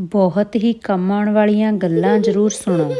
ਬਹੁਤ ਹੀ ਕੰਮ ਆਉਣ ਵਾਲੀਆਂ ਗੱਲਾਂ ਜ਼ਰੂਰ ਸੁਣੋ।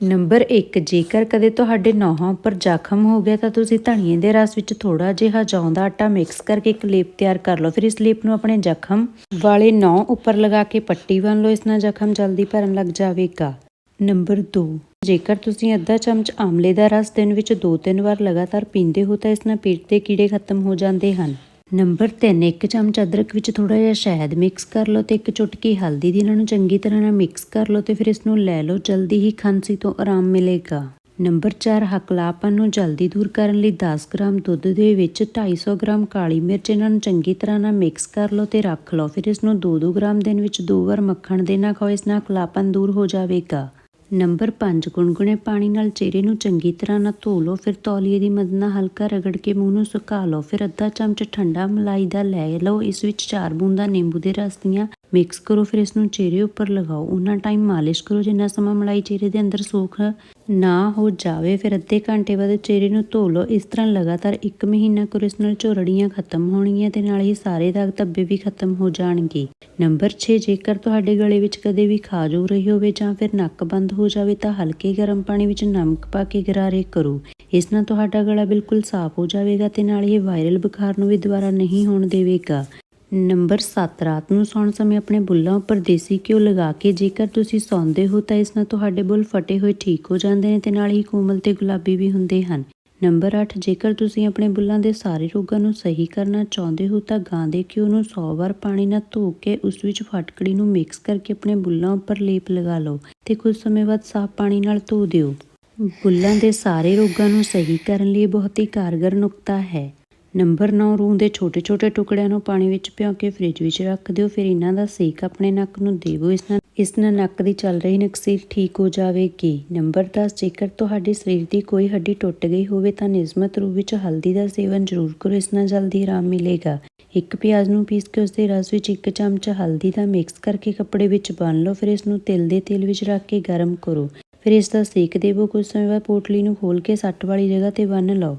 ਨੰਬਰ 1 ਜੇਕਰ ਕਦੇ ਤੁਹਾਡੇ ਨਹੁੰਾਂ ਉੱਪਰ ਜ਼ਖਮ ਹੋ ਗਿਆ ਤਾਂ ਤੁਸੀਂ ਧਨੀਏ ਦੇ ਰਸ ਵਿੱਚ ਥੋੜਾ ਜਿਹਾ ਜੌਂ ਦਾ ਆਟਾ ਮਿਕਸ ਕਰਕੇ ਇੱਕ ਲੇਪ ਤਿਆਰ ਕਰ ਲਓ। ਫਿਰ ਇਸ ਲੇਪ ਨੂੰ ਆਪਣੇ ਜ਼ਖਮ ਵਾਲੇ ਨਹੁੰ ਉੱਪਰ ਲਗਾ ਕੇ ਪੱਟੀ ਬੰਨ ਲਓ। ਇਸ ਨਾਲ ਜ਼ਖਮ ਜਲਦੀ ਭਰਨ ਲੱਗ ਜਾਵੇਗਾ। ਨੰਬਰ 2 ਜੇਕਰ ਤੁਸੀਂ ਅੱਧਾ ਚਮਚ ਆਮਲੇ ਦਾ ਰਸ ਦਿਨ ਵਿੱਚ 2-3 ਵਾਰ ਲਗਾਤਾਰ ਪੀਂਦੇ ਹੋ ਤਾਂ ਇਸ ਨਾਲ ਪੇਟ ਦੇ ਕੀੜੇ ਖਤਮ ਹੋ ਜਾਂਦੇ ਹਨ। ਨੰਬਰ 3 ਇੱਕ ਚਮਚ ਅਦਰਕ ਵਿੱਚ ਥੋੜਾ ਜਿਹਾ ਸ਼ਹਿਦ ਮਿਕਸ ਕਰ ਲਓ ਤੇ ਇੱਕ ਚੁਟਕੀ ਹਲਦੀ ਦੀ ਇਹਨਾਂ ਨੂੰ ਚੰਗੀ ਤਰ੍ਹਾਂ ਨਾਲ ਮਿਕਸ ਕਰ ਲਓ ਤੇ ਫਿਰ ਇਸ ਨੂੰ ਲੈ ਲਓ ਜਲਦੀ ਹੀ ਖਾਂਸੀ ਤੋਂ ਆਰਾਮ ਮਿਲੇਗਾ। ਨੰਬਰ 4 ਹਕਲਾਪਨ ਨੂੰ ਜਲਦੀ ਦੂਰ ਕਰਨ ਲਈ 10 ਗ੍ਰਾਮ ਦੁੱਧ ਦੇ ਵਿੱਚ 250 ਗ੍ਰਾਮ ਕਾਲੀ ਮਿਰਚ ਇਹਨਾਂ ਨੂੰ ਚੰਗੀ ਤਰ੍ਹਾਂ ਨਾਲ ਮਿਕਸ ਕਰ ਲਓ ਤੇ ਰੱਖ ਲਓ। ਫਿਰ ਇਸ ਨੂੰ 2-2 ਗ੍ਰਾਮ ਦਿਨ ਵਿੱਚ ਦੋ ਵਾਰ ਮੱਖਣ ਦੇ ਨਾਲ ਖਾਓ, ਇਸ ਨਾਲ ਹਕਲਾਪਨ ਦੂਰ ਹੋ ਜਾਵੇਗਾ। ਨੰਬਰ 5 ਗੁਣਗੁਣੇ ਪਾਣੀ ਨਾਲ ਚਿਹਰੇ ਨੂੰ ਚੰਗੀ ਤਰ੍ਹਾਂ ਨਾਲ ਧੋ ਲਓ, ਫਿਰ ਤੌਲੀਏ ਦੀ ਮਦਦ ਨਾਲ ਹਲਕਾ ਰਗੜ ਕੇ ਮੂੰਹ ਨੂੰ ਸੁਕਾ ਲਓ, ਫਿਰ ਅੱਧਾ ਚਮਚ ਠੰਡਾ ਮਲਾਈ ਦਾ ਲੈ ਲਓ, ਇਸ ਵਿੱਚ ਚਾਰ ਬੂੰਦਾਂ ਨਿੰਬੂ ਦੇ ਰਸ ਦੀਆਂ ਮਿਕਸ ਕਰੋ ਫਿਰ ਇਸ ਨੂੰ ਚਿਹਰੇ ਉੱਪਰ ਲਗਾਓ। ਉਹਨਾਂ ਟਾਈਮ ਮਾਲਿਸ਼ ਕਰੋ, ਜਿੰਨਾ ਸਮਾਂ ਮਲਾਈ ਚਿਹਰੇ ਦੇ ਅੰਦਰ ਸੋਖ ਨਾ ਹੋ ਜਾਵੇ, ਫਿਰ ਅੱਧੇ ਘੰਟੇ ਬਾਅਦ ਚਿਹਰੇ ਨੂੰ ਧੋ ਲਓ। ਇਸ ਤਰ੍ਹਾਂ ਲਗਾਤਾਰ 1 ਮਹੀਨਾ ਕਰੋ, ਇਸ ਨਾਲ ਝੋਰੜੀਆਂ ਖਤਮ ਹੋਣਗੀਆਂ ਤੇ ਨਾਲ ਹੀ ਸਾਰੇ ਦਾਗ ਧੱਬੇ ਵੀ ਖਤਮ ਹੋ ਜਾਣਗੇ। ਨੰਬਰ 6 ਜੇਕਰ ਤੁਹਾਡੇ ਗਲੇ ਵਿੱਚ ਕਦੇ ਵੀ ਖਾਜ ਹੋ ਰਹੀ ਹੋਵੇ ਜਾਂ ਫਿਰ ਨੱਕ ਬੰਦ ਹੋ ਜਾਵੇ, ਤਾਂ ਹਲਕੇ ਗਰਮ ਪਾਣੀ ਵਿੱਚ ਨਮਕ ਪਾ ਕੇ ਗਰਾਰੇ ਕਰੋ। ਇਸ ਨਾਲ ਤੁਹਾਡਾ ਗਲਾ ਬਿਲਕੁਲ ਸਾਫ਼ ਹੋ ਜਾਵੇਗਾ ਤੇ ਨਾਲ ਹੀ ਵਾਇਰਲ ਬੁਖਾਰ ਨੂੰ ਵੀ ਦੁਬਾਰਾ ਨਹੀਂ ਹੋਣ ਦੇਵੇਗਾ। ਨੰਬਰ 7 ਰਾਤ ਨੂੰ ਸੌਣ ਸਮੇਂ ਆਪਣੇ ਬੁੱਲਾਂ ਉੱਪਰ ਦੇਸੀ ਘਿਓ ਲਗਾ ਕੇ ਜੇਕਰ ਤੁਸੀਂ ਸੌਂਦੇ ਹੋ ਤਾਂ ਇਸ ਨਾਲ ਤੁਹਾਡੇ ਬੁੱਲ ਫਟੇ ਹੋਏ ਠੀਕ ਹੋ ਜਾਂਦੇ ਨੇ ਤੇ ਨਾਲ ਹੀ ਕੋਮਲ ਤੇ ਗੁਲਾਬੀ ਵੀ ਹੁੰਦੇ ਹਨ। ਨੰਬਰ 8 ਜੇਕਰ ਤੁਸੀਂ ਆਪਣੇ ਬੁੱਲਾਂ ਦੇ ਸਾਰੇ ਰੋਗਾਂ ਨੂੰ ਸਹੀ ਕਰਨਾ ਚਾਹੁੰਦੇ ਹੋ ਤਾਂ ਗਾਂ ਦੇ ਘਿਓ ਨੂੰ 100 ਵਾਰ ਪਾਣੀ ਨਾਲ ਧੋ ਕੇ ਉਸ ਵਿੱਚ ਫਟਕੜੀ ਨੂੰ ਮਿਕਸ ਕਰਕੇ ਆਪਣੇ ਬੁੱਲਾਂ ਉੱਪਰ ਲੇਪ ਲਗਾ ਲਓ ਤੇ ਕੁਝ ਸਮੇਂ ਬਾਅਦ ਸਾਫ਼ ਪਾਣੀ ਨਾਲ ਧੋ ਦਿਓ। ਬੁੱਲਾਂ ਦੇ ਸਾਰੇ ਰੋਗਾਂ ਨੂੰ ਸਹੀ ਕਰਨ ਲਈ ਬਹੁਤ ਹੀ ਕਾਰਗਰ ਨੁਕਤਾ ਹੈ। ਨੰਬਰ 9 ਰੂੰ ਦੇ ਛੋਟੇ-ਛੋਟੇ ਟੁਕੜਿਆਂ ਨੂੰ ਪਾਣੀ ਵਿੱਚ ਭਿਓ ਕੇ ਫ੍ਰਿਜ ਵਿੱਚ ਰੱਖ ਦਿਓ। ਫਿਰ ਇਹਨਾਂ ਦਾ ਸੇਕ ਆਪਣੇ ਨੱਕ ਨੂੰ ਦੇਵੋ। ਇਸ ਨਾਲ ਇਸ ਨਾਲ ਨੱਕ ਦੀ ਚੱਲ ਰਹੀ ਨਕਸੀਰ ਠੀਕ ਹੋ ਜਾਵੇਗੀ। ਨੰਬਰ 10 ਜੇਕਰ ਤੁਹਾਡੇ ਸਰੀਰ ਦੀ ਕੋਈ ਹੱਡੀ ਟੁੱਟ ਗਈ ਹੋਵੇ ਤਾਂ ਨਿਯਮਤ ਰੂਪ ਵਿੱਚ ਹਲਦੀ ਦਾ ਸੇਵਨ ਜ਼ਰੂਰ ਕਰੋ। ਇਸ ਨਾਲ ਜਲਦੀ ਆਰਾਮ ਮਿਲੇਗਾ। ਇੱਕ ਪਿਆਜ਼ ਨੂੰ ਪੀਸ ਕੇ ਉਸ ਦੇ ਰਸ ਵਿੱਚ ਇੱਕ ਚਮਚ ਹਲਦੀ ਦਾ ਮਿਕਸ ਕਰਕੇ ਕੱਪੜੇ ਵਿੱਚ ਬੰਨ ਲਓ। ਫਿਰ ਇਸ ਨੂੰ ਤਿਲ ਦੇ ਤੇਲ ਵਿੱਚ ਰੱਖ ਕੇ ਗਰਮ ਕਰੋ। ਫਿਰ ਇਸ ਦਾ ਸੇਕ ਦੇਵੋ। ਕੁਝ ਸਮੇਂ ਬਾਅਦ ਪੋਟਲੀ ਨੂੰ ਖੋਲ ਕੇ ਸੱਟ ਵਾਲੀ ਜਗ੍ਹਾ ਤੇ ਬੰਨ ਲਓ।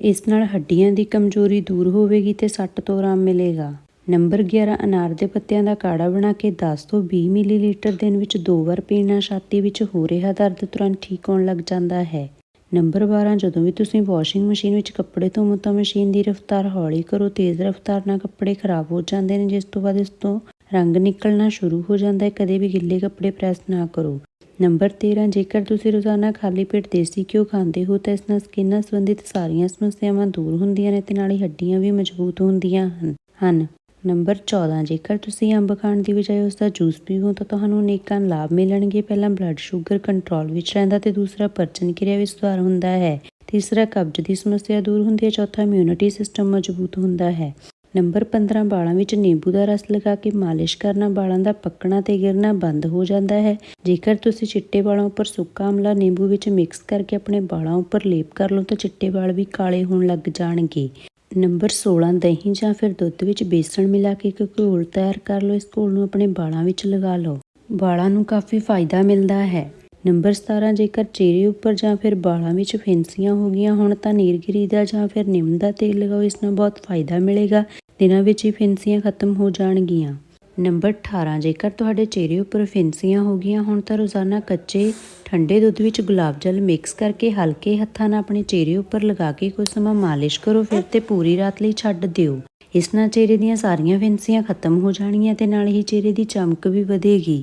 ਇਸ ਨਾਲ ਹੱਡੀਆਂ ਦੀ ਕਮਜ਼ੋਰੀ ਦੂਰ ਹੋਵੇਗੀ ਤੇ ਸੱਟ ਤੋਂ ਆਰਾਮ ਮਿਲੇਗਾ। ਨੰਬਰ 11 ਅਨਾਰ ਦੇ ਪੱਤਿਆਂ ਦਾ ਕਾੜਾ ਬਣਾ ਕੇ 10 ਤੋਂ 20 ਮਿਲੀਲੀਟਰ ਦਿਨ ਵਿੱਚ ਦੋ ਵਾਰ ਪੀਣਾ ਛਾਤੀ ਵਿੱਚ ਹੋ ਰਿਹਾ ਦਰਦ ਤੁਰੰਤ ਠੀਕ ਹੋਣ ਲੱਗ ਜਾਂਦਾ ਹੈ। ਨੰਬਰ 12 ਜਦੋਂ ਵੀ ਤੁਸੀਂ ਵਾਸ਼ਿੰਗ ਮਸ਼ੀਨ ਵਿੱਚ ਕੱਪੜੇ ਧੋਵੋ ਤਾਂ ਮਸ਼ੀਨ ਦੀ ਰਫ਼ਤਾਰ ਹੌਲੀ ਕਰੋ, ਤੇਜ਼ ਰਫ਼ਤਾਰ ਨਾਲ ਕੱਪੜੇ ਖਰਾਬ ਹੋ ਜਾਂਦੇ ਨੇ, ਜਿਸ ਤੋਂ ਬਾਅਦ ਇਸ ਤੋਂ ਰੰਗ ਨਿਕਲਣਾ ਸ਼ੁਰੂ ਹੋ ਜਾਂਦਾ ਹੈ। ਕਦੇ ਵੀ ਗਿੱਲੇ ਕੱਪੜੇ ਪ੍ਰੈਸ ਨਾ ਕਰੋ। ਨੰਬਰ 13 ਜੇਕਰ ਤੁਸੀਂ ਰੋਜ਼ਾਨਾ ਖਾਲੀ ਪੇਟ ਦੇਸੀ ਘਿਓ ਖਾਂਦੇ ਹੋ, ਤਾਂ ਇਸ ਨਾਲ ਸਕਿਨ ਨਾਲ ਸੰਬੰਧਿਤ ਸਾਰੀਆਂ ਸਮੱਸਿਆਵਾਂ ਦੂਰ ਹੁੰਦੀਆਂ ਨੇ ਤੇ ਨਾਲ ਹੀ ਹੱਡੀਆਂ ਵੀ ਮਜ਼ਬੂਤ ਹੁੰਦੀਆਂ ਹਨ। ਹਨ। ਨੰਬਰ 14 ਜੇਕਰ ਤੁਸੀਂ ਅੰਬ ਖਾਣ ਦੀ ਬਜਾਏ ਉਸ ਦਾ ਜੂਸ ਪੀਓ ਤਾਂ ਤੁਹਾਨੂੰ ਅਨੇਕਾਂ ਲਾਭ ਮਿਲਣਗੇ। ਪਹਿਲਾ ਬਲੱਡ ਸ਼ੂਗਰ ਕੰਟਰੋਲ ਵਿੱਚ ਰਹਿੰਦਾ ਤੇ ਦੂਸਰਾ ਪਰਚਨ ਕਿਰਿਆ ਵਿੱਚ ਸੁਧਾਰ ਹੁੰਦਾ ਹੈ। ਤੀਸਰਾ ਕਬਜ਼ ਦੀ ਸਮੱਸਿਆ ਦੂਰ ਹੁੰਦੀ ਹੈ। ਚੌਥਾ ਇਮਿਊਨਿਟੀ ਸਿਸਟਮ ਮਜ਼ਬੂਤ ਹੁੰਦਾ ਹੈ। ਨੰਬਰ 15 ਵਾਲਾਂ ਵਿੱਚ ਨਿੰਬੂ ਦਾ ਰਸ ਲਗਾ ਕੇ ਮਾਲਿਸ਼ ਕਰਨਾ ਵਾਲਾਂ ਦਾ ਪੱਕਣਾ ਤੇ ਗਿਰਨਾ ਬੰਦ ਹੋ ਜਾਂਦਾ ਹੈ। ਜੇਕਰ ਤੁਸੀਂ ਚਿੱਟੇ ਵਾਲਾਂ ਉੱਪਰ ਸੁੱਕਾ ਆਮਲਾ ਨਿੰਬੂ ਵਿੱਚ ਮਿਕਸ ਕਰਕੇ ਆਪਣੇ ਵਾਲਾਂ ਉੱਪਰ ਲੇਪ ਕਰ ਲਓ ਤਾਂ ਚਿੱਟੇ ਵਾਲ ਵੀ ਕਾਲੇ ਹੋਣ ਲੱਗ ਜਾਣਗੇ। ਨੰਬਰ 16 ਦਹੀਂ ਜਾਂ ਫਿਰ ਦੁੱਧ ਵਿੱਚ ਬੇਸਣ ਮਿਲਾ ਕੇ ਇੱਕ ਘੋਲ ਤਿਆਰ ਕਰ ਲਓ। ਇਸ ਘੋਲ ਨੂੰ ਆਪਣੇ ਵਾਲਾਂ ਵਿੱਚ ਲਗਾ ਲਓ। ਵਾਲਾਂ ਨੂੰ ਕਾਫੀ ਫਾਇਦਾ ਮਿਲਦਾ ਹੈ। ਨੰਬਰ 17 ਜੇਕਰ ਚਿਹਰੇ ਉੱਪਰ ਜਾਂ ਫਿਰ ਵਾਲਾਂ ਵਿੱਚ ਫਿੰਸੀਆਂ ਹੋ ਗਈਆਂ ਹੁਣ ਤਾਂ ਨੀਲਗਿਰੀ ਦਾ ਜਾਂ ਫਿਰ ਨਿੰਮ ਦਾ ਤੇਲ ਲਗਾਓ, ਇਸ ਨਾਲ ਬਹੁਤ ਫਾਇਦਾ ਮਿਲੇਗਾ। ਦਿਨਾਂ ਵਿੱਚ ਹੀ ਫਿੰਸੀਆਂ ਖਤਮ ਹੋ ਜਾਣਗੀਆਂ। ਨੰਬਰ 18 ਜੇਕਰ ਤੁਹਾਡੇ ਚਿਹਰੇ ਉੱਪਰ ਫਿੰਸੀਆਂ ਹੋ ਗਈਆਂ ਹੁਣ ਤਾਂ ਰੋਜ਼ਾਨਾ ਕੱਚੇ, ਠੰਡੇ ਦੁੱਧ ਵਿੱਚ ਗੁਲਾਬ ਜਲ ਮਿਕਸ ਕਰਕੇ ਹਲਕੇ ਹੱਥਾਂ ਨਾਲ ਆਪਣੇ ਚਿਹਰੇ ਉੱਪਰ ਲਗਾ ਕੇ ਕੁਝ ਸਮਾਂ ਮਾਲਿਸ਼ ਕਰੋ, ਫਿਰ ਤੇ ਪੂਰੀ ਰਾਤ ਲਈ ਛੱਡ ਦਿਓ। ਇਸ ਨਾਲ ਚਿਹਰੇ ਦੀਆਂ ਸਾਰੀਆਂ ਫਿੰਸੀਆਂ ਖਤਮ ਹੋ ਜਾਣਗੀਆਂ ਤੇ ਨਾਲ ਹੀ ਚਿਹਰੇ ਦੀ ਚਮਕ ਵੀ ਵਧੇਗੀ।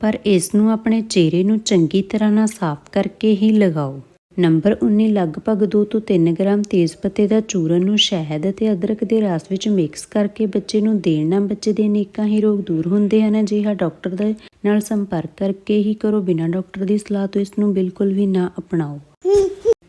ਪਰ ਇਸ ਨੂੰ ਆਪਣੇ ਚਿਹਰੇ ਨੂੰ ਚੰਗੀ ਤਰ੍ਹਾਂ ਨਾਲ ਸਾਫ਼ ਕਰਕੇ ਹੀ ਲਗਾਓ। ਨੰਬਰ 19 ਲਗਭਗ 2 ਤੋਂ 3 ਗ੍ਰਾਮ ਤੇਜ਼ ਪੱਤੇ ਦਾ ਚੂਰਨ ਨੂੰ ਸ਼ਹਿਦ ਅਤੇ ਅਦਰਕ ਦੇ ਰਸ ਵਿੱਚ ਮਿਕਸ ਕਰਕੇ ਬੱਚੇ ਨੂੰ ਦੇਣ ਨਾਲ ਬੱਚੇ ਦੇ ਅਨੇਕਾਂ ਹੀ ਰੋਗ ਦੂਰ ਹੁੰਦੇ ਹਨ। ਅਜਿਹਾ ਡਾਕਟਰ ਦੇ ਨਾਲ ਸੰਪਰਕ ਕਰਕੇ ਹੀ ਕਰੋ। ਬਿਨਾਂ ਡਾਕਟਰ ਦੀ ਸਲਾਹ ਤੋਂ ਇਸ ਨੂੰ ਬਿਲਕੁਲ ਵੀ ਨਾ ਅਪਣਾਓ।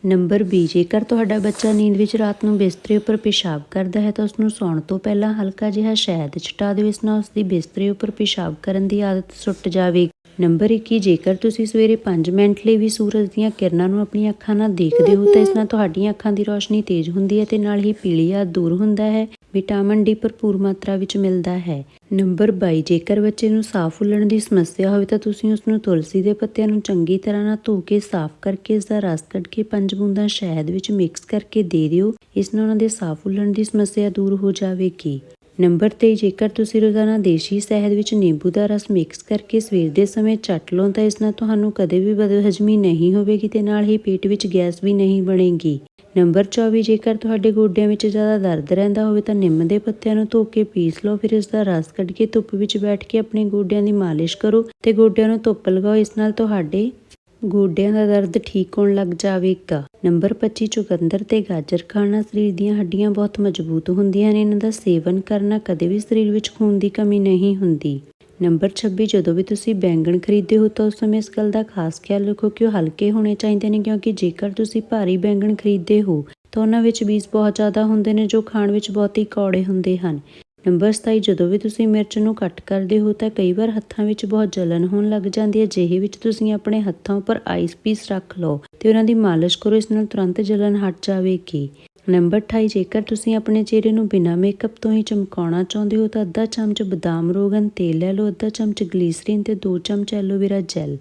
ਨੰਬਰ 20 ਜੇਕਰ ਤੁਹਾਡਾ ਬੱਚਾ ਨੀਂਦ ਵਿੱਚ ਰਾਤ ਨੂੰ ਬਿਸਤਰੇ ਉੱਪਰ ਪਿਸ਼ਾਬ ਕਰਦਾ ਹੈ ਤਾਂ ਉਸ ਨੂੰ ਸੌਣ ਤੋਂ ਪਹਿਲਾਂ ਹਲਕਾ ਜਿਹਾ ਸ਼ਹਿਦ ਛਿਟਾ ਦਿਓ, ਇਸ ਨਾਲ ਉਸ ਦੀ ਬਿਸਤਰੇ ਉੱਪਰ ਪਿਸ਼ਾਬ ਕਰਨ ਦੀ ਆਦਤ ਸੁੱਟ ਜਾਵੇਗੀ। ਨੰਬਰ 21 ਜੇਕਰ ਤੁਸੀਂ ਸਵੇਰੇ 5 ਮਿੰਟ ਲਈ ਵੀ ਸੂਰਜ ਦੀਆਂ ਕਿਰਨਾਂ ਨੂੰ ਆਪਣੀਆਂ ਅੱਖਾਂ ਨਾਲ ਦੇਖਦੇ ਹੋ ਤਾਂ ਇਸ ਨਾਲ ਤੁਹਾਡੀਆਂ ਅੱਖਾਂ ਦੀ ਰੋਸ਼ਨੀ ਤੇਜ਼ ਹੁੰਦੀ ਹੈ ਤੇ ਨਾਲ ਹੀ ਪੀਲੀਆ ਦੂਰ ਹੁੰਦਾ ਹੈ। ਵਿਟਾਮਿਨ ਡੀ ਭਰਪੂਰ ਮਾਤਰਾ ਵਿੱਚ ਮਿਲਦਾ ਹੈ। ਨੰਬਰ 22 ਜੇਕਰ ਬੱਚੇ ਨੂੰ ਸਾਹ ਫੁੱਲਣ ਦੀ ਸਮੱਸਿਆ ਹੋਵੇ ਤਾਂ ਤੁਸੀਂ ਉਸ ਨੂੰ ਤੁਲਸੀ ਦੇ ਪੱਤਿਆਂ ਨੂੰ ਚੰਗੀ ਤਰ੍ਹਾਂ ਨਾਲ ਧੋ ਕੇ, ਸਾਫ਼ ਕਰਕੇ, ਇਸ ਦਾ ਰਸ ਕੱਢ ਕੇ, ਪੰਜ ਬੂੰਦਾਂ ਸ਼ਹਿਦ ਵਿੱਚ ਮਿਕਸ ਕਰਕੇ ਦੇ ਦਿਓ। ਇਸ ਨਾਲ ਉਹਨਾਂ ਦੇ ਸਾਹ ਫੁੱਲਣ ਦੀ ਸਮੱਸਿਆ ਦੂਰ ਹੋ ਜਾਵੇਗੀ। ਨੰਬਰ 23 ਜੇਕਰ ਤੁਸੀਂ ਰੋਜ਼ਾਨਾ ਦੇਸ਼ੀ ਸ਼ਹਿਦ ਵਿੱਚ ਨਿੰਬੂ ਦਾ ਰਸ ਮਿਕਸ ਕਰਕੇ ਸਵੇਰ ਦੇ ਸਮੇਂ ਚੱਟ ਲਓ, ਤਾਂ ਇਸ ਨਾਲ ਤੁਹਾਨੂੰ ਕਦੇ ਵੀ ਬਦਹਜ਼ਮੀ ਨਹੀਂ ਹੋਵੇਗੀ ਤੇ ਨਾਲ ਹੀ ਪੇਟ ਵਿੱਚ ਗੈਸ ਵੀ ਨਹੀਂ ਬਣੇਗੀ। ਨੰਬਰ 24 ਜੇਕਰ ਤੁਹਾਡੇ ਗੋਡਿਆਂ ਵਿੱਚ ਜ਼ਿਆਦਾ ਦਰਦ ਰਹਿੰਦਾ ਹੋਵੇ ਤਾਂ ਨਿੰਮ ਦੇ ਪੱਤਿਆਂ ਨੂੰ ਧੋ ਕੇ ਪੀਸ ਲਓ, ਫਿਰ ਇਸ ਦਾ ਰਸ ਕੱਢ ਕੇ ਧੁੱਪ ਵਿੱਚ ਬੈਠ ਕੇ ਆਪਣੇ ਗੋਡਿਆਂ ਦੀ ਮਾਲਿਸ਼ ਕਰੋ ਤੇ ਗੋਡਿਆਂ ਨੂੰ ਧੁੱਪ ਲਗਾਓ। ਇਸ ਨਾਲ ਤੁਹਾਡੇ ਗੋਡਿਆਂ ਦਾ ਦਰਦ ਠੀਕ ਹੋਣ ਲੱਗ ਜਾਵੇਗਾ। ਨੰਬਰ 25 ਚੁਕੰਦਰ ਤੇ ਗਾਜਰ ਖਾਣਾ ਸਰੀਰ ਦੀਆਂ ਹੱਡੀਆਂ ਬਹੁਤ ਮਜ਼ਬੂਤ ਹੁੰਦੀਆਂ ਨੇ। ਇਹਨਾਂ ਦਾ ਸੇਵਨ ਕਰਨਾ ਕਦੇ ਵੀ ਸਰੀਰ ਵਿੱਚ ਖੂਨ ਦੀ ਕਮੀ ਨਹੀਂ ਹੁੰਦੀ। ਨੰਬਰ 26 ਜਦੋਂ ਵੀ ਤੁਸੀਂ ਬੈਂਗਣ ਖਰੀਦਦੇ ਹੋ ਤਾਂ ਉਸ ਸਮੇਂ ਇਸ ਗੱਲ ਦਾ ਖਾਸ ਖਿਆਲ ਰੱਖੋ ਕਿ ਉਹ ਹਲਕੇ ਹੋਣੇ ਚਾਹੀਦੇ ਨੇ ਕਿਉਂਕਿ ਜੇਕਰ ਤੁਸੀਂ ਭਾਰੀ ਬੈਂਗਣ ਖਰੀਦਦੇ ਹੋ ਤਾਂ ਉਹਨਾਂ ਵਿੱਚ ਬੀਜ ਬਹੁਤ ਜ਼ਿਆਦਾ ਹੁੰਦੇ ਨੇ ਜੋ ਖਾਣ ਵਿੱਚ ਬਹੁਤ ਹੀ ਕੌੜੇ ਹੁੰਦੇ ਹਨ। ਨੰਬਰ 27 ਜਦੋਂ ਵੀ ਤੁਸੀਂ ਮਿਰਚ ਨੂੰ ਕੱਟ ਕਰਦੇ ਹੋ ਤਾਂ ਕਈ ਵਾਰ ਹੱਥਾਂ ਵਿੱਚ ਬਹੁਤ ਜਲਨ ਹੋਣ ਲੱਗ ਜਾਂਦੀ ਹੈ। ਜਿਹੇ ਵਿੱਚ ਤੁਸੀਂ ਆਪਣੇ ਹੱਥਾਂ ਉੱਪਰ ਆਈਸ ਪੀਸ ਰੱਖ ਲਓ ਤੇ ਉਹਨਾਂ ਦੀ ਮਾਲਿਸ਼ ਕਰੋ। ਇਸ ਨਾਲ ਤੁਰੰਤ ਜਲਨ ਹਟ ਜਾਵੇਗੀ। ਨੰਬਰ 28 ਜੇਕਰ ਤੁਸੀਂ ਆਪਣੇ ਚਿਹਰੇ ਨੂੰ ਬਿਨਾਂ ਮੇਕਅਪ ਤੋਂ ਹੀ ਚਮਕਾਉਣਾ ਚਾਹੁੰਦੇ ਹੋ ਤਾਂ ਅੱਧਾ ਚਮਚ ਬਦਾਮ ਰੋਗਨ ਤੇਲ ਲੈ ਲਓ। ਅੱਧਾ ਚਮਚ ਗਲੀਸਰੀਨ ਤੇ 2 ਚਮਚ ਐਲੋਵੇਰਾ ਜੈਲ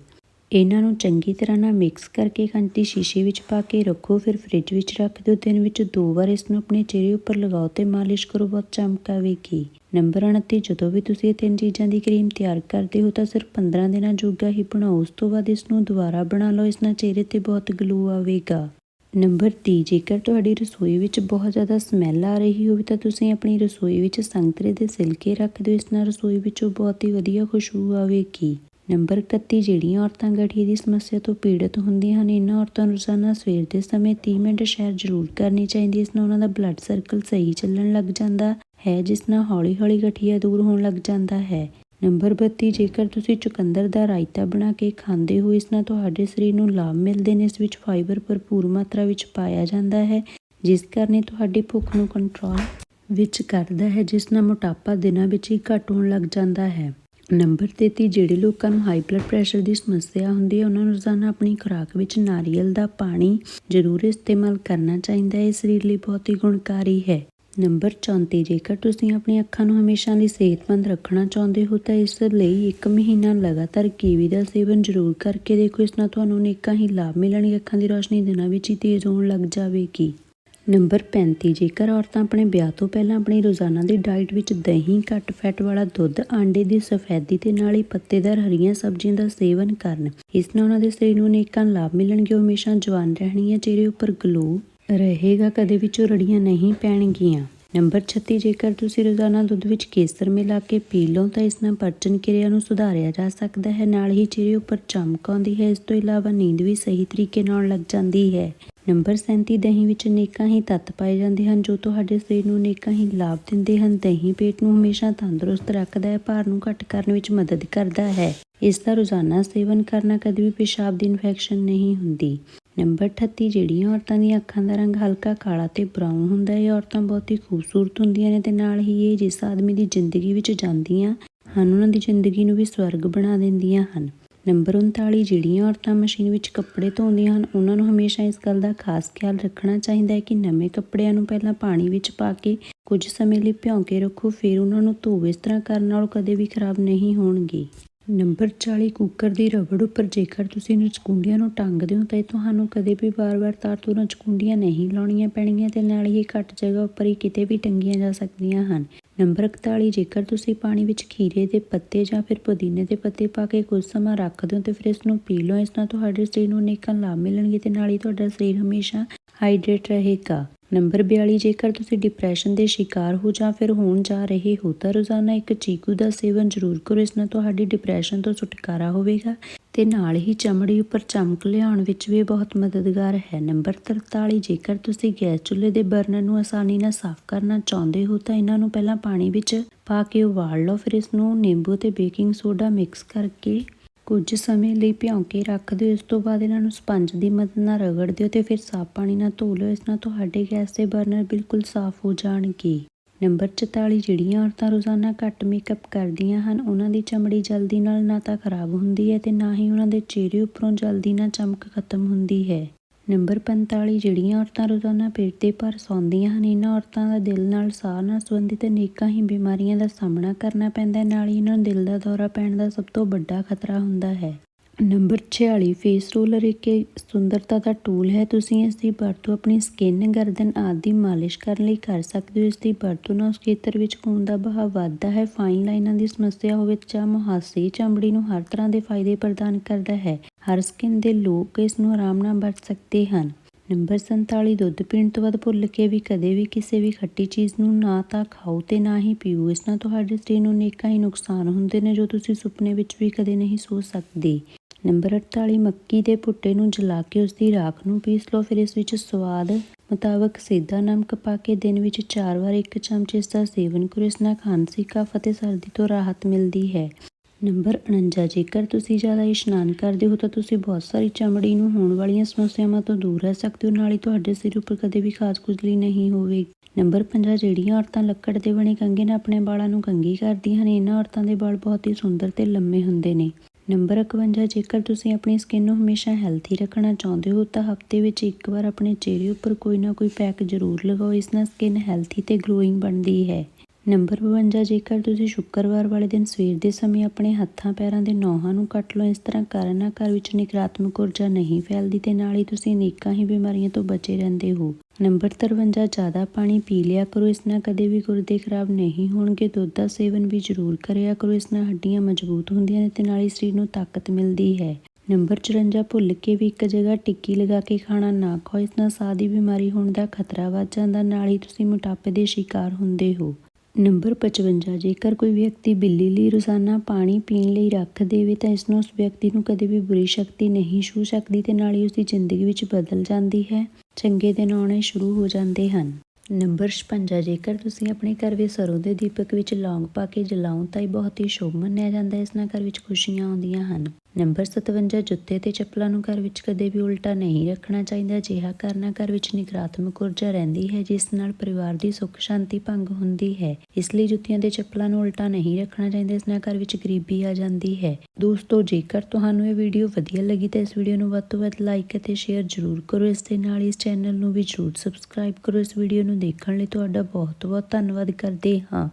ਇਹਨਾਂ ਨੂੰ ਚੰਗੀ ਤਰ੍ਹਾਂ ਨਾਲ ਮਿਕਸ ਕਰਕੇ ਖੰਡੀ ਸ਼ੀਸ਼ੇ ਵਿੱਚ ਪਾ ਕੇ ਰੱਖੋ, ਫਿਰ ਫ੍ਰਿਜ ਵਿੱਚ ਰੱਖ ਦਿਓ। ਦਿਨ ਵਿੱਚ ਦੋ ਵਾਰ ਇਸ ਨੂੰ ਆਪਣੇ ਚਿਹਰੇ ਉੱਪਰ ਲਗਾਓ ਤੇ ਮਾਲਿਸ਼ ਕਰੋ, ਬਹੁਤ ਚਮਕ ਆਵੇਗੀ ਨੰਬਰ 29 ਜਦੋਂ ਵੀ ਤੁਸੀਂ ਇਹ ਤਿੰਨ ਚੀਜ਼ਾਂ ਦੀ ਕਰੀਮ ਤਿਆਰ ਕਰਦੇ ਹੋ ਤਾਂ ਸਿਰਫ 15 ਦਿਨਾਂ ਜੋਗਾ ਹੀ ਬਣਾਓ। ਉਸ ਤੋਂ ਬਾਅਦ ਇਸ ਨੂੰ ਦੁਬਾਰਾ ਬਣਾ ਲਓ ਇਸ ਨਾਲ ਚਿਹਰੇ ਤੇ ਬਹੁਤ ਗਲੋ ਆਵੇਗਾ। ਨੰਬਰ 30 ਜੇਕਰ ਤੁਹਾਡੀ ਰਸੋਈ ਵਿੱਚ ਬਹੁਤ ਜ਼ਿਆਦਾ ਸਮੈਲ ਆ ਰਹੀ ਹੋਵੇ ਤਾਂ ਤੁਸੀਂ ਆਪਣੀ ਰਸੋਈ ਵਿੱਚ ਸੰਤਰੇ ਦੇ ਸਿਲਕੇ ਰੱਖ ਦਿਓ। ਇਸ ਨਾਲ ਰਸੋਈ ਵਿੱਚੋਂ ਬਹੁਤ ਹੀ ਵਧੀਆ ਖੁਸ਼ਬੂ ਆਵੇਗੀ। ਨੰਬਰ 31 ਜਿਹੜੀਆਂ ਔਰਤਾਂ ਗਠੀਏ ਦੀ ਸਮੱਸਿਆ ਤੋਂ ਪੀੜਤ ਹੁੰਦੀਆਂ ਹਨ, ਇਹਨਾਂ ਔਰਤਾਂ ਨੂੰ ਰੋਜ਼ਾਨਾ ਸਵੇਰ ਦੇ ਸਮੇਂ 30 ਮਿੰਟ ਸੈਰ ਜ਼ਰੂਰ ਕਰਨੀ ਚਾਹੀਦੀ ਹੈ ਇਸ ਨਾਲ ਉਹਨਾਂ ਦਾ ਬਲੱਡ ਸਰਕਲ ਸਹੀ ਚੱਲਣ ਲੱਗ ਜਾਂਦਾ ਹੈ, ਜਿਸ ਨਾਲ ਹੌਲੀ-ਹੌਲੀ ਗਠੀਆ ਦੂਰ ਹੋਣ ਲੱਗ ਜਾਂਦਾ ਹੈ। ਨੰਬਰ 32 ਜੇਕਰ ਤੁਸੀਂ ਚੁਕੰਦਰ ਦਾ ਰਾਇਤਾ ਬਣਾ ਕੇ ਖਾਂਦੇ ਹੋ, ਇਸ ਨਾਲ ਤੁਹਾਡੇ ਸਰੀਰ ਨੂੰ ਲਾਭ ਮਿਲਦੇ ਨੇ, ਇਸ ਵਿੱਚ ਫਾਈਬਰ ਭਰਪੂਰ ਮਾਤਰਾ ਵਿੱਚ ਪਾਇਆ ਜਾਂਦਾ ਹੈ, ਜਿਸ ਕਾਰਨ ਤੁਹਾਡੀ ਭੁੱਖ ਨੂੰ ਕੰਟਰੋਲ ਵਿੱਚ ਕਰਦਾ ਹੈ, ਜਿਸ ਨਾਲ ਮੋਟਾਪਾ ਦਿਨਾਂ ਵਿੱਚ ਹੀ ਘਟ ਹੋਣ ਲੱਗ ਜਾਂਦਾ ਹੈ। ਨੰਬਰ 33 ਜਿਹੜੇ ਲੋਕਾਂ ਨੂੰ ਹਾਈ ਬਲੱਡ ਪ੍ਰੈਸ਼ਰ ਦੀ ਸਮੱਸਿਆ ਹੁੰਦੀ ਹੈ, ਉਹਨਾਂ ਨੂੰ ਰੋਜ਼ਾਨਾ ਆਪਣੀ ਖੁਰਾਕ ਵਿੱਚ ਨਾਰੀਅਲ ਦਾ ਪਾਣੀ ਜ਼ਰੂਰ ਇਸਤੇਮਾਲ ਕਰਨਾ ਚਾਹੀਦਾ ਹੈ, ਇਹ ਸਰੀਰ ਲਈ ਬਹੁਤ ਹੀ ਗੁਣਕਾਰੀ ਹੈ। ਨੰਬਰ 34 ਜੇਕਰ ਤੁਸੀਂ ਆਪਣੀ ਅੱਖਾਂ ਨੂੰ ਹਮੇਸ਼ਾ ਲਈ ਸਿਹਤਮੰਦ ਰੱਖਣਾ ਚਾਹੁੰਦੇ ਹੋ, ਤਾਂ ਇਸ ਲਈ ਇੱਕ ਮਹੀਨਾ ਲਗਾਤਾਰ ਕੀਵੀ ਦਾ ਸੇਵਨ ਜ਼ਰੂਰ ਕਰਕੇ ਦੇਖੋ, ਇਸ ਨਾਲ ਤੁਹਾਨੂੰ ਅਨੇਕਾਂ ਹੀ ਲਾਭ ਮਿਲਣਗੇ, ਅੱਖਾਂ ਦੀ ਰੋਸ਼ਨੀ ਦਿਨਾਂ ਵਿੱਚ ਹੀ ਤੇਜ਼ ਹੋਣ ਲੱਗ ਜਾਵੇਗੀ। ਨੰਬਰ 35 ਜੇਕਰ ਔਰਤਾਂ ਆਪਣੇ ਵਿਆਹ ਤੋਂ ਪਹਿਲਾਂ ਆਪਣੀ ਰੋਜ਼ਾਨਾ ਦੀ ਡਾਈਟ ਵਿੱਚ ਦਹੀਂ, ਘੱਟ ਫੈਟ ਵਾਲਾ ਦੁੱਧ, ਆਂਡੇ ਦੀ ਸਫੈਦੀ ਤੇ ਨਾਲ ਹੀ ਪੱਤੇਦਾਰ ਹਰੀਆਂ ਸਬਜ਼ੀਆਂ ਦਾ ਸੇਵਨ ਕਰਨ, ਇਸ ਨਾਲ ਉਹਨਾਂ ਦੇ ਸਰੀਰ ਨੂੰ ਅਨੇਕਾਂ ਲਾਭ ਮਿਲਣਗੇ। ਉਹ ਹਮੇਸ਼ਾ ਜਵਾਨ ਰਹਿਣਗੀਆਂ, ਚਿਹਰੇ ਉੱਪਰ ਗਲੋ ਰਹੇਗਾ, ਕਦੇ ਵੀ ਝੁਰੜੀਆਂ ਨਹੀਂ ਪੈਣਗੀਆਂ। ਨੰਬਰ 36 ਜੇਕਰ ਤੁਸੀਂ ਰੋਜ਼ਾਨਾ ਦੁੱਧ ਵਿੱਚ ਕੇਸਰ ਮਿਲਾ ਕੇ ਪੀ ਲਓ, ਤਾਂ ਇਸ ਨਾਲ ਪਾਚਨ ਕਿਰਿਆ ਨੂੰ ਸੁਧਾਰਿਆ ਜਾ ਸਕਦਾ ਹੈ, ਨਾਲ ਹੀ ਚਿਹਰੇ ਉੱਪਰ ਚਮਕ ਆਉਂਦੀ ਹੈ, ਇਸ ਤੋਂ ਇਲਾਵਾ ਨੀਂਦ ਵੀ ਸਹੀ ਤਰੀਕੇ ਨਾਲ ਲੱਗ ਜਾਂਦੀ ਹੈ। ਨੰਬਰ 37 ਦਹੀਂ ਵਿੱਚ ਅਨੇਕਾਂ ਹੀ ਤੱਤ ਪਾਏ ਜਾਂਦੇ ਹਨ, ਜੋ ਤੁਹਾਡੇ ਸਰੀਰ ਨੂੰ ਅਨੇਕਾਂ ਹੀ ਲਾਭ ਦਿੰਦੇ ਹਨ। ਦਹੀਂ ਪੇਟ ਨੂੰ ਹਮੇਸ਼ਾ ਤੰਦਰੁਸਤ ਰੱਖਦਾ ਹੈ, ਭਾਰ ਨੂੰ ਘੱਟ ਕਰਨ ਵਿੱਚ ਮਦਦ ਕਰਦਾ ਹੈ। ਇਸ ਦਾ ਰੋਜ਼ਾਨਾ ਸੇਵਨ ਕਰਨਾ ਕਦੇ ਵੀ ਪਿਸ਼ਾਬ ਦੀ ਇਨਫੈਕਸ਼ਨ ਨਹੀਂ ਹੁੰਦੀ। ਨੰਬਰ 38 ਜਿਹੜੀਆਂ ਔਰਤਾਂ ਦੀਆਂ ਅੱਖਾਂ ਦਾ ਰੰਗ ਹਲਕਾ ਕਾਲਾ ਤੇ ਬਰਾਊਨ ਹੁੰਦਾ ਹੈ, ਇਹ ਔਰਤਾਂ ਬਹੁਤ ਹੀ ਖੂਬਸੂਰਤ ਹੁੰਦੀਆਂ ਨੇ ਤੇ ਨਾਲ ਹੀ ਇਹ ਜਿਸ ਆਦਮੀ ਦੀ ਜ਼ਿੰਦਗੀ ਵਿੱਚ ਜਾਂਦੀਆਂ ਹਨ, ਉਹਨਾਂ ਦੀ ਜ਼ਿੰਦਗੀ ਨੂੰ ਵੀ ਸਵਰਗ ਬਣਾ ਦਿੰਦੀਆਂ ਹਨ। ਨੰਬਰ 39 ਜਿਹੜੀਆਂ ਔਰਤਾਂ ਮਸ਼ੀਨ ਵਿੱਚ ਕੱਪੜੇ ਧੋਂਦੀਆਂ ਹਨ, ਉਹਨਾਂ ਨੂੰ ਹਮੇਸ਼ਾ ਇਸ ਗੱਲ ਦਾ ਖਾਸ ਖਿਆਲ ਰੱਖਣਾ ਚਾਹੀਦਾ ਹੈ ਕਿ ਨਵੇਂ ਕੱਪੜਿਆਂ ਨੂੰ ਪਹਿਲਾਂ ਪਾਣੀ ਵਿੱਚ ਪਾ ਕੇ ਕੁਝ ਸਮੇਂ ਲਈ ਭਿਉਂ ਕੇ ਰੱਖੋ, ਫਿਰ ਉਹਨਾਂ ਨੂੰ ਧੋਵੋ। ਇਸ ਤਰ੍ਹਾਂ ਕਰਨ ਨਾਲ ਕਦੇ ਵੀ ਖਰਾਬ ਨਹੀਂ ਹੋਣਗੇ। ਨੰਬਰ 40 ਕੁੱਕਰ ਦੀ ਰਬੜ ਉੱਪਰ ਜੇਕਰ ਤੁਸੀਂ ਨਚਕੁੰਡੀਆਂ ਨੂੰ ਟੰਗਦੇ ਹੋ ਤਾਂ ਇਹ ਤੁਹਾਨੂੰ ਕਦੇ ਵੀ ਵਾਰ-ਵਾਰ ਤਾਰ ਤੋਂ ਨਚਕੁੰਡੀਆਂ ਨਹੀਂ ਲਾਉਣੀਆਂ ਪੈਣਗੀਆਂ ਤੇ ਨਾਲ ਹੀ ਘੱਟ ਜਗ੍ਹਾ ਉੱਪਰ ਹੀ ਕਿਤੇ ਵੀ ਟੰਗੀਆਂ ਜਾ ਸਕਦੀਆਂ ਹਨ। ਨੰਬਰ 41 ਜੇਕਰ ਤੁਸੀਂ ਪਾਣੀ ਵਿੱਚ ਖੀਰੇ ਦੇ ਪੱਤੇ ਜਾਂ ਫਿਰ ਪੁਦੀਨੇ ਦੇ ਪੱਤੇ ਪਾ ਕੇ ਕੁਝ ਸਮਾਂ ਰੱਖ ਦਿਓ ਤੇ ਫਿਰ ਇਸ ਨੂੰ ਪੀ ਲਓ, ਇਸ ਨਾਲ ਤੁਹਾਡੇ ਸਰੀਰ ਨੂੰ ਅਨੇਕਾਂ ਲਾਭ ਮਿਲਣਗੇ ਤੇ ਨਾਲ ਹੀ ਤੁਹਾਡਾ ਸਰੀਰ ਹਮੇਸ਼ਾ ਹਾਈਡਰੇਟ ਰਹੇਗਾ। ਨੰਬਰ 42 ਜੇਕਰ ਤੁਸੀਂ ਡਿਪਰੈਸ਼ਨ ਦੇ ਸ਼ਿਕਾਰ ਹੋ ਜਾਂ ਫਿਰ ਹੋਣ ਜਾ ਰਹੇ ਹੋ, ਤਾਂ ਰੋਜ਼ਾਨਾ ਇੱਕ ਚੀਕੂ ਦਾ ਸੇਵਨ ਜ਼ਰੂਰ ਕਰੋ। ਇਸ ਨਾਲ ਤੁਹਾਡੀ ਡਿਪਰੈਸ਼ਨ ਤੋਂ ਛੁਟਕਾਰਾ ਹੋਵੇਗਾ ਤੇ ਨਾਲ ਹੀ ਚਮੜੀ ਉੱਪਰ ਚਮਕ ਲਿਆਉਣ ਵਿੱਚ ਵੀ ਬਹੁਤ ਮਦਦਗਾਰ ਹੈ। ਨੰਬਰ 43 ਜੇਕਰ ਤੁਸੀਂ ਗੈਸ ਚੁੱਲ੍ਹੇ ਦੇ ਬਰਨਰ ਨੂੰ ਆਸਾਨੀ ਨਾਲ ਸਾਫ਼ ਕਰਨਾ ਚਾਹੁੰਦੇ ਹੋ, ਤਾਂ ਇਹਨਾਂ ਨੂੰ ਪਹਿਲਾਂ ਪਾਣੀ ਵਿੱਚ ਪਾ ਕੇ ਉਬਾਲ ਲਓ। ਫਿਰ ਇਸ ਨੂੰ ਨਿੰਬੂ ਤੇ ਬੇਕਿੰਗ ਸੋਡਾ ਮਿਕਸ ਕਰਕੇ ਕੁਝ ਸਮੇਂ ਲਈ ਭਿਉਂ ਕੇ ਰੱਖ ਦਿਓ। ਇਸ ਤੋਂ ਬਾਅਦ ਇਹਨਾਂ ਨੂੰ ਸਪੰਜ ਦੀ ਮਦਦ ਨਾਲ ਰਗੜ ਦਿਓ ਤੇ ਫਿਰ ਸਾਫ਼ ਪਾਣੀ ਨਾਲ ਧੋ ਲਓ। ਇਸ ਨਾਲ ਤੁਹਾਡੇ ਗੈਸ ਦੇ ਬਰਨਰ ਬਿਲਕੁਲ ਸਾਫ਼ ਹੋ ਜਾਣਗੇ। ਨੰਬਰ 44 ਜਿਹੜੀਆਂ ਔਰਤਾਂ ਰੋਜ਼ਾਨਾ ਘੱਟ ਮੇਕਅਪ ਕਰਦੀਆਂ ਹਨ, ਉਹਨਾਂ ਦੀ ਚਮੜੀ ਜਲਦੀ ਨਾਲ ਨਾ ਤਾਂ ਖਰਾਬ ਹੁੰਦੀ ਹੈ ਤੇ ਨਾ ਹੀ ਉਹਨਾਂ ਦੇ ਚਿਹਰੇ ਉੱਪਰੋਂ ਜਲਦੀ ਨਾਲ ਚਮਕ ਖਤਮ ਹੁੰਦੀ ਹੈ। ਨੰਬਰ 45 ਜਿਹੜੀਆਂ ਔਰਤਾਂ ਰੋਜ਼ਾਨਾ ਪੇਟ ਦੇ ਭਾਰ ਸੌਂਦੀਆਂ ਹਨ, ਇਹਨਾਂ ਔਰਤਾਂ ਦਾ ਦਿਲ ਨਾਲ ਸਾਹ ਨਾਲ ਸੰਬੰਧਿਤ ਅਨੇਕਾਂ ਹੀ ਬਿਮਾਰੀਆਂ ਦਾ ਸਾਹਮਣਾ ਕਰਨਾ ਪੈਂਦਾ ਹੈ। ਨਾਲ ਹੀ ਇਹਨਾਂ ਨੂੰ ਦਿਲ ਦਾ ਦੌਰਾ ਪੈਣ ਦਾ ਸਭ ਤੋਂ ਵੱਡਾ ਖਤਰਾ ਹੁੰਦਾ ਹੈ। ਨੰਬਰ 46 ਫੇਸ ਰੋਲਰ ਇੱਕ ਸੁੰਦਰਤਾ ਦਾ ਟੂਲ ਹੈ। ਤੁਸੀਂ ਇਸ ਦੀ ਵਰਤੋਂ ਆਪਣੀ ਸਕਿਨ ਗਰਦਨ ਆਦਿ ਦੀ ਮਾਲਿਸ਼ ਕਰਨ ਲਈ ਕਰ ਸਕਦੇ ਹੋ। ਇਸ ਦੀ ਵਰਤੋਂ ਨਾਲ ਉਸ ਖੇਤਰ ਵਿੱਚ ਖੂਨ ਦਾ ਬਹਾਅ ਵੱਧਦਾ ਹੈ। ਫਾਈਨ ਲਾਈਨਾਂ ਦੀ ਸਮੱਸਿਆ ਹੋਵੇ ਜਾਂ ਮੁਹਾਸੇ, ਚਮੜੀ ਨੂੰ ਹਰ ਤਰ੍ਹਾਂ ਦੇ ਫਾਇਦੇ ਪ੍ਰਦਾਨ ਕਰਦਾ ਹੈ। ਹਰ ਸਕਿਨ ਦੇ ਲੋਕ ਇਸ ਨੂੰ ਆਰਾਮ ਨਾਲ ਵਰਤ ਸਕਦੇ ਹਨ। ਨੰਬਰ 47 ਦੁੱਧ ਪੀਣ ਤੋਂ ਬਾਅਦ ਭੁੱਲ ਕੇ ਵੀ ਕਦੇ ਵੀ ਕਿਸੇ ਵੀ ਖੱਟੀ ਚੀਜ਼ ਨੂੰ ਨਾ ਤਾਂ ਖਾਓ ਤੇ ਨਾ ਹੀ ਪੀਓ। ਇਸ ਨਾਲ ਤੁਹਾਡੇ ਸਰੀਰ ਨੂੰ ਅਨੇਕਾਂ ਹੀ ਨੁਕਸਾਨ ਹੁੰਦੇ ਨੇ ਜੋ ਤੁਸੀਂ ਸੁਪਨੇ ਵਿੱਚ ਵੀ ਕਦੇ ਨਹੀਂ ਸੋਚ ਸਕਦੇ। ਨੰਬਰ 48 ਮੱਕੀ ਦੇ ਭੁੱਟੇ ਨੂੰ ਜਲਾ ਕੇ ਉਸ ਦੀ ਰਾਖ ਨੂੰ ਪੀਸ ਲਓ। ਫਿਰ ਇਸ ਵਿੱਚ ਸਵਾਦ ਮੁਤਾਬਕ ਸਿੱਧਾ ਨਮਕ ਪਾ ਕੇ ਦਿਨ ਵਿੱਚ 4 ਵਾਰ ਇੱਕ ਚਮਚ ਇਸ ਦਾ ਸੇਵਨ ਕਰੋ। ਇਸ ਨਾਲ ਖਾਂਸੀ, ਕਫ ਅਤੇ ਸਰਦੀ ਤੋਂ ਰਾਹਤ ਮਿਲਦੀ ਹੈ। ਨੰਬਰ 49 ਜੇਕਰ ਤੁਸੀਂ ਜ਼ਿਆਦਾ ਇਸ਼ਨਾਨ ਕਰਦੇ ਹੋ ਤਾਂ ਤੁਸੀਂ ਬਹੁਤ ਸਾਰੀ ਚਮੜੀ ਨੂੰ ਹੋਣ ਵਾਲੀਆਂ ਸਮੱਸਿਆਵਾਂ ਤੋਂ ਦੂਰ ਰਹਿ ਸਕਦੇ ਹੋ, ਨਾਲ ਹੀ ਤੁਹਾਡੇ ਸਿਰ ਉੱਪਰ ਕਦੇ ਵੀ ਖਾਸ ਖੁਜਲੀ ਨਹੀਂ ਹੋਵੇਗੀ। ਨੰਬਰ 50 ਜਿਹੜੀਆਂ ਔਰਤਾਂ ਲੱਕੜ ਦੇ ਬਣੇ ਕੰਘੇ ਨਾਲ ਆਪਣੇ ਵਾਲਾਂ ਨੂੰ ਕੰਘੀ ਕਰਦੀਆਂ ਹਨ, ਇਹਨਾਂ ਔਰਤਾਂ ਦੇ ਵਾਲ ਬਹੁਤ ਹੀ ਸੁੰਦਰ ਤੇ ਲੰਮੇ ਹੁੰਦੇ ਨੇ। ਨੰਬਰ 51 ਜੇਕਰ ਤੁਸੀਂ ਆਪਣੀ ਸਕਿਨ ਨੂੰ ਹਮੇਸ਼ਾ ਹੈਲਥੀ ਰੱਖਣਾ ਚਾਹੁੰਦੇ ਹੋ, ਤਾਂ ਹਫ਼ਤੇ ਵਿੱਚ ਇੱਕ ਵਾਰ ਆਪਣੇ ਚਿਹਰੇ ਉੱਪਰ ਕੋਈ ਨਾ ਕੋਈ ਪੈਕ ਜ਼ਰੂਰ ਲਗਾਓ, ਇਸ ਨਾਲ ਸਕਿਨ ਹੈਲਥੀ ਤੇ ਗਲੋਇੰਗ ਬਣਦੀ ਹੈ। ਨੰਬਰ 52 ਜੇਕਰ ਤੁਸੀਂ ਸ਼ੁੱਕਰਵਾਰ ਵਾਲੇ ਦਿਨ ਸਵੇਰ ਦੇ ਸਮੇਂ ਆਪਣੇ ਹੱਥਾਂ ਪੈਰਾਂ ਦੇ ਨੌਹਾਂ ਨੂੰ ਕੱਟ ਲਓ, ਇਸ ਤਰ੍ਹਾਂ ਕਰਨ ਨਾਲ ਘਰ ਵਿੱਚ ਨਕਾਰਾਤਮਕ ਊਰਜਾ ਨਹੀਂ ਫੈਲਦੀ ਤੇ ਨਾਲ ਹੀ ਤੁਸੀਂ ਅਨੇਕਾਂ ਹੀ ਬਿਮਾਰੀਆਂ ਤੋਂ ਬਚੇ ਰਹਿੰਦੇ ਹੋ। ਨੰਬਰ 53 ਜ਼ਿਆਦਾ ਪਾਣੀ ਪੀ ਲਿਆ ਕਰੋ, ਇਸ ਨਾਲ ਕਦੇ ਵੀ ਗੁਰਦੇ ਖਰਾਬ ਨਹੀਂ ਹੋਣਗੇ, ਦੁੱਧ ਦਾ ਸੇਵਨ ਵੀ ਜ਼ਰੂਰ ਕਰਿਆ ਕਰੋ, ਇਸ ਨਾਲ ਹੱਡੀਆਂ ਮਜ਼ਬੂਤ ਹੁੰਦੀਆਂ ਨੇ ਤੇ ਨਾਲ ਹੀ ਸਰੀਰ ਨੂੰ ਤਾਕਤ ਮਿਲਦੀ ਹੈ। ਨੰਬਰ 54 ਭੁੱਲ ਕੇ ਵੀ ਇੱਕ ਜਗ੍ਹਾ ਟਿੱਕੀ ਲਗਾ ਕੇ ਖਾਣਾ ਨਾ ਖਾਓ, ਇਸ ਨਾਲ ਸਾਹ ਦੀ ਬਿਮਾਰੀ ਹੋਣ ਦਾ ਖਤਰਾ ਵੱਧ ਜਾਂਦਾ, ਨਾਲ ਹੀ ਤੁਸੀਂ ਮੋਟਾਪੇ ਦੇ ਸ਼ਿਕਾਰ ਹੁੰਦੇ ਹੋ। ਨੰਬਰ 55 ਜੇਕਰ ਕੋਈ ਵਿਅਕਤੀ ਬਿੱਲੀ ਲਈ ਰੋਜ਼ਾਨਾ ਪਾਣੀ ਪੀਣ ਲਈ ਰੱਖ ਦੇਵੇ ਤਾਂ ਇਸ ਨੂੰ ਉਸ ਵਿਅਕਤੀ ਨੂੰ ਕਦੇ ਵੀ ਬੁਰੀ ਸ਼ਕਤੀ ਨਹੀਂ ਛੂ ਸਕਦੀ ਤੇ ਨਾਲ ਹੀ ਉਸ ਦੀ ਜ਼ਿੰਦਗੀ ਵਿੱਚ ਬਦਲ ਜਾਂਦੀ ਹੈ। ਚੰਗੇ ਦਿਨ ਆਉਣੇ ਸ਼ੁਰੂ ਹੋ ਜਾਂਦੇ ਹਨ। ਨੰਬਰ 56 ਜੇਕਰ ਤੁਸੀਂ ਆਪਣੇ ਘਰ ਵਿੱਚ ਸਰੋਂ ਦੇ ਦੀਪਕ ਵਿੱਚ ਲੌਂਗ ਪਾ ਕੇ ਜਲਾਉਂ ਤਾਂ ਇਹ ਬਹੁਤ ਹੀ ਸ਼ੁਭ ਮੰਨਿਆ ਜਾਂਦਾ ਹੈ। ਇਸ ਨਾਲ ਘਰ ਵਿੱਚ ਖੁਸ਼ੀਆਂ ਆਉਂਦੀਆਂ ਹਨ। ਨੰਬਰ 57 ਜੁੱਤੇ ਤੇ ਚੱਪਲਾਂ ਨੂੰ ਘਰ ਵਿੱਚ ਕਦੇ ਵੀ ਉਲਟਾ ਨਹੀਂ ਰੱਖਣਾ ਚਾਹੀਦਾ, ਅਜਿਹਾ ਕਰਨਾ ਘਰ ਵਿੱਚ ਨਕਾਰਾਤਮਕ ਊਰਜਾ ਰਹਿੰਦੀ ਹੈ, ਜਿਸ ਨਾਲ ਪਰਿਵਾਰ ਦੀ ਸੁੱਖ ਸ਼ਾਂਤੀ ਭੰਗ ਹੁੰਦੀ ਹੈ। ਇਸ ਲਈ ਜੁੱਤੀਆਂ ਤੇ ਚੱਪਲਾਂ ਨੂੰ ਉਲਟਾ ਨਹੀਂ ਰੱਖਣਾ ਚਾਹੀਦਾ, ਇਸ ਨਾਲ ਘਰ ਵਿੱਚ ਗਰੀਬੀ ਆ ਜਾਂਦੀ ਹੈ। ਦੋਸਤੋ, ਜੇਕਰ ਤੁਹਾਨੂੰ ਇਹ ਵੀਡੀਓ ਵਧੀਆ ਲੱਗੀ ਤਾਂ ਇਸ ਵੀਡੀਓ ਨੂੰ ਵੱਧ ਤੋਂ ਵੱਧ ਲਾਈਕ ਅਤੇ ਸ਼ੇਅਰ ਜ਼ਰੂਰ ਕਰੋ। ਇਸ ਦੇ ਨਾਲ ਇਸ ਚੈਨਲ ਨੂੰ ਵੀ ਜ਼ਰੂਰ ਸਬਸਕ੍ਰਾਈਬ ਕਰੋ। ਇਸ ਵੀਡੀਓ ਨੂੰ ਦੇਖਣ ਲਈ ਤੁਹਾਡਾ ਬਹੁਤ ਬਹੁਤ ਧੰਨਵਾਦ ਕਰਦੇ ਹਾਂ।